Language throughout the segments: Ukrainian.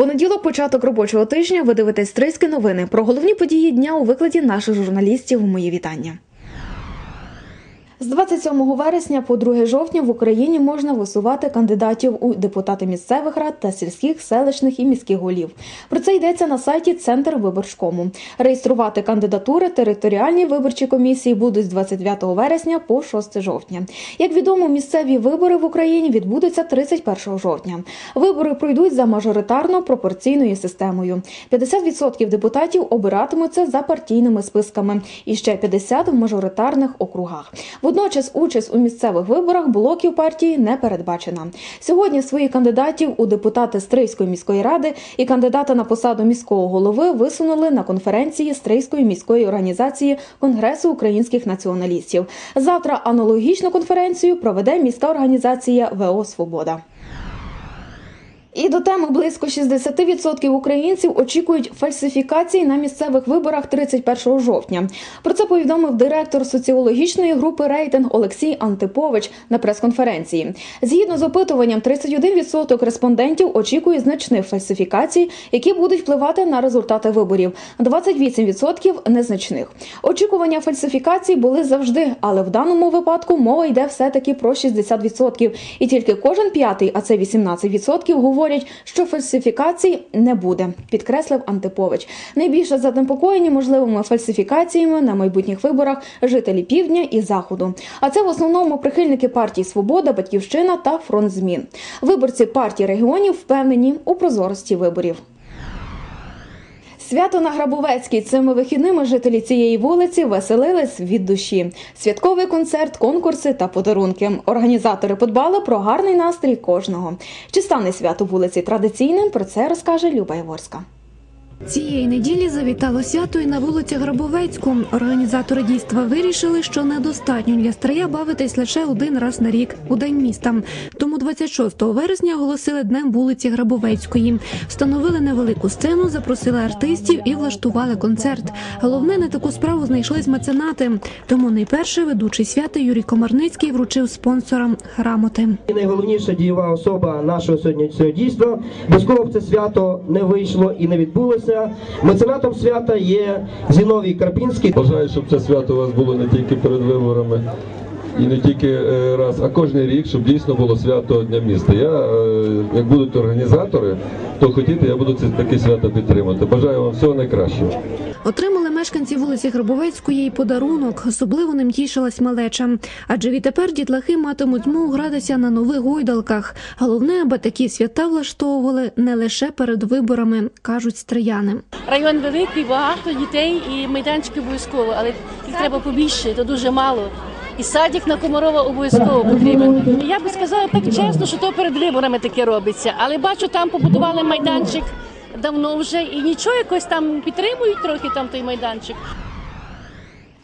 Понеділок, початок робочого тижня. Ви дивитесь Триські новини. Про головні події дня у викладі наших журналістів. Мої вітання. З 27 вересня по 2 жовтня в Україні можна висувати кандидатів у депутати місцевих рад та сільських, селищних і міських голів. Про це йдеться на сайті Центр виборчкому. Реєструвати кандидатури територіальні виборчі комісії будуть з 29 вересня по 6 жовтня. Як відомо, місцеві вибори в Україні відбудуться 31 жовтня. Вибори пройдуть за мажоритарно пропорційною системою. 50% депутатів обиратимуться за партійними списками, і ще 50 в мажоритарних округах. Водночас участь у місцевих виборах блоків партії не передбачена. Сьогодні своїх кандидатів у депутати Стрийської міської ради і кандидата на посаду міського голови висунули на конференції Стрийської міської організації Конгресу українських націоналістів. Завтра аналогічну конференцію проведе міська організація ВО Свобода. І до теми близько 60% українців очікують фальсифікацій на місцевих виборах 31 жовтня. Про це повідомив директор соціологічної групи рейтинг Олексій Антипович на прес-конференції. Згідно з опитуванням, 31% респондентів очікує значних фальсифікацій, які будуть впливати на результати виборів. 28% незначних. Очікування фальсифікацій були завжди, але в даному випадку мова йде все таки про 60%. І тільки кожен п'ятий, а це 18%, говорить, що фальсифікацій не буде, підкреслив Антипович. Найбільше занепокоєні можливими фальсифікаціями на майбутніх виборах жителі півдня і заходу. А це в основному прихильники партії Свобода, Батьківщина та Фронт змін. Виборці партії регіонів впевнені у прозорості виборів. Свято на Грабовецькій цими вихідними жителі цієї вулиці веселились від душі. Святковий концерт, конкурси та подарунки. Організатори подбали про гарний настрій кожного. Чи стане свято вулиці традиційним? Про це розкаже Люба Яворська. Цієї неділі завітало свято і на вулиці Грабовецьку. Організатори дійства вирішили, що недостатньо для стрия бавитись лише один раз на рік у день міста. Тому 26 вересня оголосили днем вулиці Грабовецької. Встановили невелику сцену, запросили артистів і влаштували концерт. Головне, на таку справу знайшлись меценати. Тому найперше ведучий свята Юрій Комарницький вручив спонсорам грамоти. І найголовніша дієва особа нашого сьогоднішнього дійства. Без кого б це свято не вийшло і не відбулося. Меценатом свята є Зіновій Карпінський. Бажаю, щоб це свято у вас було не тільки перед виборами і не тільки е, раз, а кожен рік, щоб дійсно було свято Дня міста. Я, е, як будуть організатори, то хотіти, я буду це таке свято підтримати. Бажаю вам всього найкращого. Отримали мешканці вулиці Грабовецької й подарунок. Особливо ним тішилась малеча. Адже відтепер дітлахи матимуть змогу гратися на нових гойдалках. Головне, аби такі свята влаштовували не лише перед виборами, кажуть стрияни. Район великий, багато дітей і майданчики обов'язково, але їх треба побільше, то дуже мало. І садик на Комарова обов'язково потрібен. Я би сказала так чесно, що то перед виборами таке робиться. Але бачу, там побудували майданчик давно вже і нічого якось там підтримують трохи там той майданчик.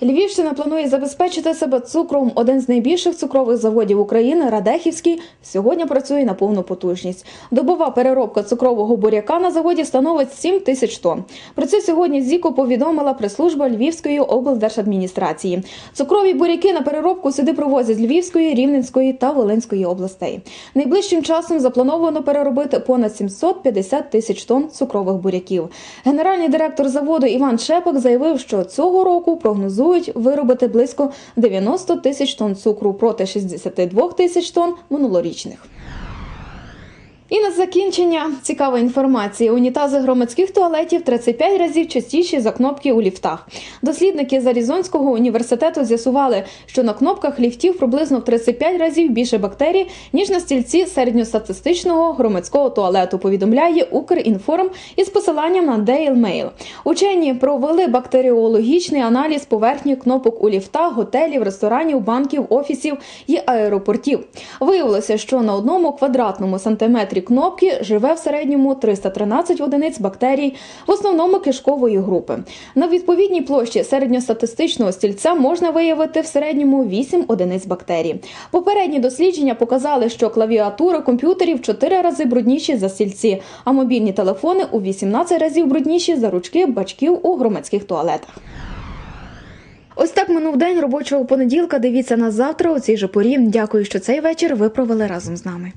Львівщина планує забезпечити себе цукром. Один з найбільших цукрових заводів України, Радехівський, сьогодні працює на повну потужність. Добова переробка цукрового буряка на заводі становить 7 тисяч тонн. Про це сьогодні Зіко повідомила прес-служба Львівської облдержадміністрації. Цукрові буряки на переробку сюди провозять Львівської, Рівненської та Волинської областей. Найближчим часом заплановано переробити понад 750 тисяч тонн цукрових буряків. Генеральний директор заводу Іван Шепак заявив, що цього року прогнозують виробити близько 90 тисяч тонн цукру проти 62 тисяч тонн минулорічних. І на закінчення цікава інформація. Унітази громадських туалетів 35 разів частіші за кнопки у ліфтах. Дослідники з Аризонського університету з'ясували, що на кнопках ліфтів приблизно в 35 разів більше бактерій, ніж на стільці середньостатистичного громадського туалету. Повідомляє Укрінформ із посиланням на Daily Mail. Учені провели бактеріологічний аналіз поверхні кнопок у ліфтах, готелів, ресторанів, банків, офісів і аеропортів. Виявилося, що на одному квадратному сантиметрі кнопки живе в середньому 313 одиниць бактерій, в основному кишкової групи. На відповідній площі середньостатистичного стільця можна виявити в середньому 8 одиниць бактерій. Попередні дослідження показали, що клавіатури комп'ютерів в 4 рази брудніші за стільці, а мобільні телефони у 18 разів брудніші за ручки бачків у громадських туалетах. Ось так минув день робочого понеділка. Дивіться нас завтра у цій же порі. Дякую, що цей вечір ви провели разом з нами.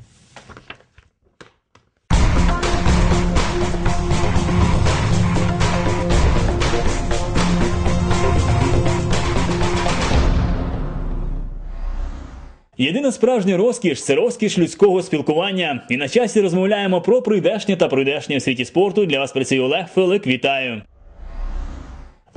Єдина справжня розкіш це розкіш людського спілкування. І на часі розмовляємо про прийдешнє та прийдешнє в світі спорту. Для вас працює Олег Фелик. Вітаю.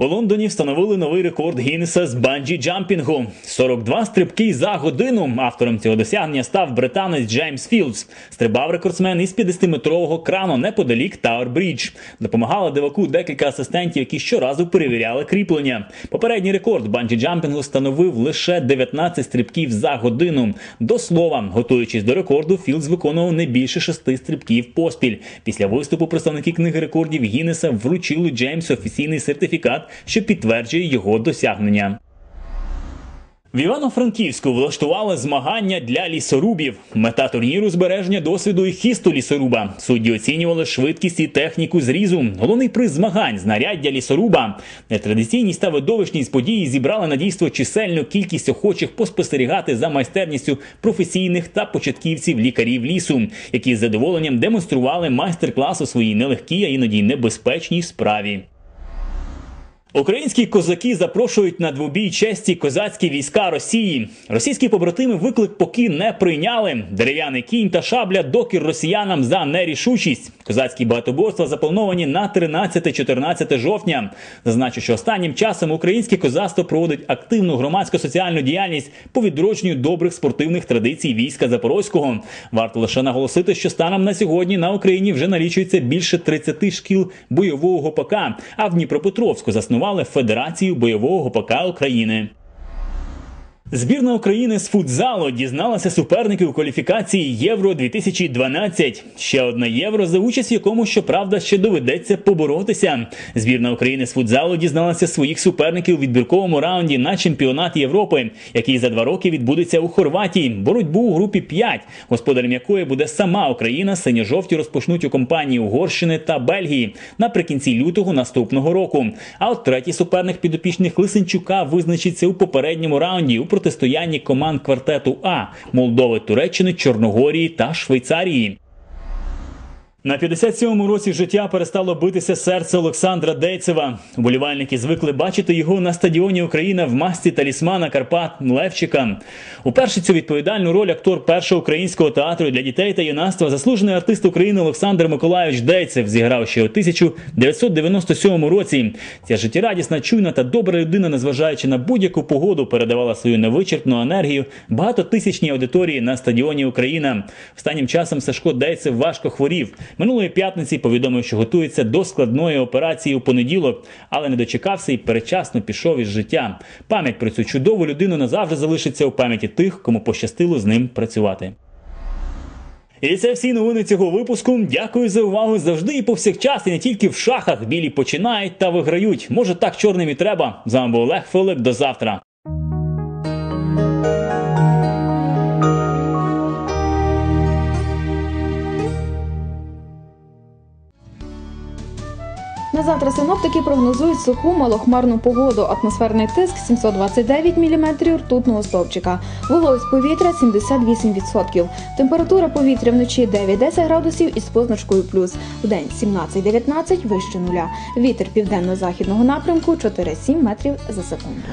У Лондоні встановили новий рекорд Гіннеса з банджі джампінгу. 42 стрибки за годину. Автором цього досягнення став британець Джеймс Філдс. Стрибав рекордсмен із 50-метрового крану неподалік Брідж. Допомагала диваку декілька асистентів, які щоразу перевіряли кріплення. Попередній рекорд банджі джампінгу становив лише 19 стрибків за годину. До слова, готуючись до рекорду, Філдс виконував не більше шести стрибків поспіль. Після виступу представники книги рекордів Гіннеса вручили Джеймсу офіційний сертифікат, що підтверджує його досягнення. В Івано-Франківську влаштували змагання для лісорубів. Мета турніру збереження досвіду і хісту лісоруба. Судді оцінювали швидкість і техніку зрізу. Головний приз змагань знаряддя лісоруба. Нетрадиційність та видовищність події зібрали на дійство чисельну кількість охочих поспостерігати за майстерністю професійних та початківців лікарів лісу, які з задоволенням демонстрували майстер-клас у своїй нелегкій, а іноді небезпечній справі. Українські козаки запрошують на двобій честі козацькі війська Росії. Російські побратими виклик поки не прийняли. Дерев'яний кінь та шабля докір росіянам за нерішучість. Козацькі багатоборства заплановані на 13-14 жовтня. Зазначу, що останнім часом українське козацтво проводить активну громадсько-соціальну діяльність по відродженню добрих спортивних традицій війська Запорозького. Варто лише наголосити, що станом на сьогодні на Україні вже налічується більше 30 шкіл бойового гопака, а в Дніпропетровську заснували Федерацію бойового гопака України. Збірна України з футзалу дізналася суперників у кваліфікації Євро 2012. Ще одне євро, за участь якому, щоправда, ще доведеться поборотися. Збірна України з футзалу дізналася своїх суперників у відбірковому раунді на чемпіонат Європи, який за два роки відбудеться у Хорватії. Боротьбу у групі 5, господарем якої буде сама Україна. Синьо-жовті розпочнуть у компанії Угорщини та Бельгії наприкінці лютого наступного року. А от третій суперник підопічних Лисенчука визначиться у попередньому раунді у протистоянні команд квартету А Молдови, Туреччини, Чорногорії та Швейцарії. На 57-му році життя перестало битися серце Олександра Дейцева. Вболівальники звикли бачити його на стадіоні Україна в масці талісмана Карпат Левчика. Уперше цю відповідальну роль актор першого українського театру для дітей та юнацтва, заслужений артист України Олександр Миколайович Дейцев зіграв ще у 1997 році. Ця життєрадісна, чуйна та добра людина, незважаючи на будь-яку погоду, передавала свою невичерпну енергію багатотисячній аудиторії на стадіоні Україна. Останнім часом Сашко Дейцев важко хворів. Минулої п'ятниці повідомив, що готується до складної операції у понеділок, але не дочекався і передчасно пішов із життя. Пам'ять про цю чудову людину назавжди залишиться у пам'яті тих, кому пощастило з ним працювати. І це всі новини цього випуску. Дякую за увагу. Завжди і повсякчас, і не тільки в шахах білі починають та виграють. Може так чорним і треба. З вами був Олег Филик. До завтра. Завтра синоптики прогнозують суху малохмарну погоду. Атмосферний тиск 729 мм ртутного стовпчика. Вологість повітря 78%. Температура повітря вночі 9-10 градусів із позначкою плюс. В день 17-19 вище нуля. Вітер південно-західного напрямку 4-7 метрів за секунду.